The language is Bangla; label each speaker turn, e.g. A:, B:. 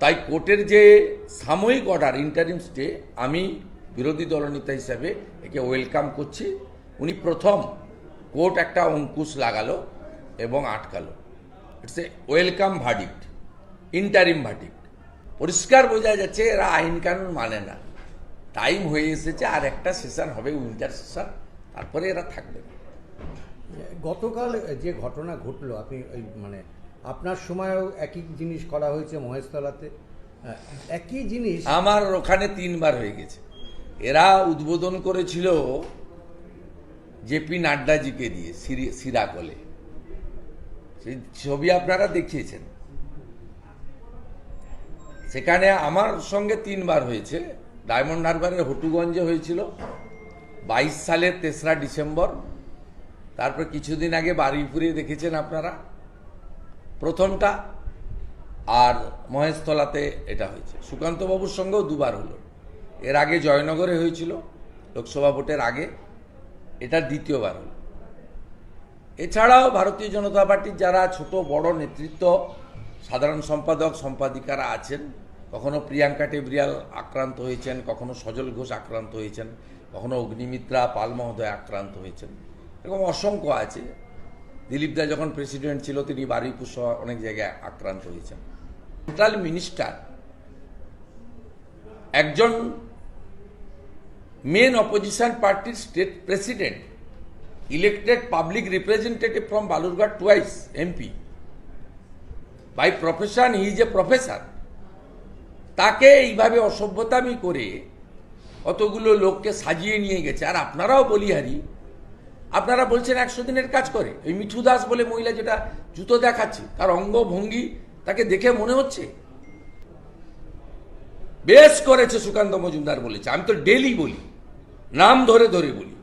A: তাই কোর্টের যে সাময়িক অর্ডার ইন্টারিম স্টে আমি বিরোধী দলনেতা হিসাবে একে ওয়েলকাম করছি। উনি প্রথম কোর্ট একটা অঙ্কুশ লাগালো এবং আটকালো। It's a welcome verdict interim verdict পরিষ্কার বোঝা যাচ্ছে এরা আইন কানুন মানে না। টাইম হয়ে এসেছে, আর একটা সেশন হবে উইন্টার সেশন তারপরে এরা থাকবে।
B: গতকাল যে ঘটনা ঘটলো, আপনি মানে আপনার সময়ও একই জিনিস করা হয়েছে মহেশতলাতে। একই জিনিস
A: আমার ওখানে তিনবার হয়ে গেছে। এরা উদ্বোধন করেছিল জেপি নাড্ডাজিকে দিয়ে, সিরি- সিরাকলে। সেই ছবি আপনারা দেখিয়েছেন। সেখানে আমার সঙ্গে তিনবার হয়েছে। ডায়মন্ড হারবারের হটুগঞ্জে হয়েছিল। বাইশ সালের তেসরা ডিসেম্বর। তারপর কিছুদিন আগে বারুইপুরে দেখেছেন আপনারা। প্রথমটা আর মহেশতলাতে এটা হয়েছে। সুকান্তবাবুর সঙ্গেও দুবার হলো। এর আগে জয়নগরে হয়েছিল, লোকসভা ভোটের আগে। এটা দ্বিতীয়বার হলো। এছাড়াও ভারতীয় জনতা পার্টির যারা ছোট, বড় নেতৃত্ব, সাধারণ সম্পাদক, সম্পাদিকারা আছেন, কখনো প্রিয়াঙ্কা টেবরিয়াল আক্রান্ত হয়েছেন, কখনো সজল ঘোষ আক্রান্ত হয়েছেন, কখনো অগ্নিমিত্রা পাল মহোদয় আক্রান্ত হয়েছেন, এরকম অসংখ্য আছে। দিলীপ দা যখন প্রেসিডেন্ট ছিল, তিনি বারুইপুর সহ অনেক জায়গায় আক্রান্ত হয়েছেন। সেন্ট্রাল মিনিস্টার একজন মেন অপোজিশন পার্টির state president elected public representative from Balurghat twice MP by profession he is a professor তাকে এইভাবে অসভ্যতামি করে অতগুলো লোককে সাজিয়ে নিয়ে গেছে। আর আপনারাও বলিহারি আপনারা বলছেন একশো দিনের কাজ করে। ওই মিঠু দাস বলে মহিলা যেটা জুতো দেখাচ্ছে, তার অঙ্গ ভঙ্গি তাকে দেখে মনে হচ্ছে? বেশ করেছে সুকান্ত মজুমদার বলেছে, আমি তো ডেলি বলি, নাম ধরে ধরে বলি।